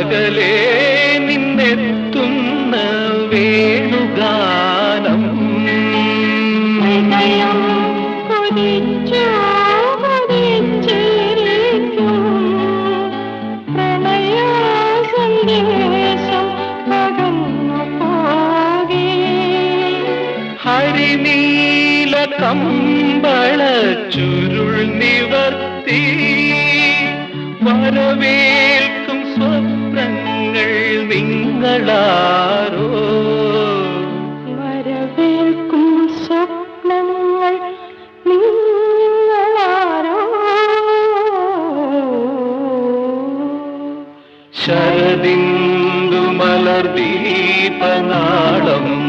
അകലെ നിന്നെത്തുന്ന വേണുഗാനം. ഹരിനീല കമ്പള ചുരുൾ നിവർത്തി. വരവേൽക്കും വരവേൽക്കും സ്വപ്നങ്ങൾ നിങ്ങളാരോ? ശരദിന്ദു മലർദീപനാളം നീട്ടി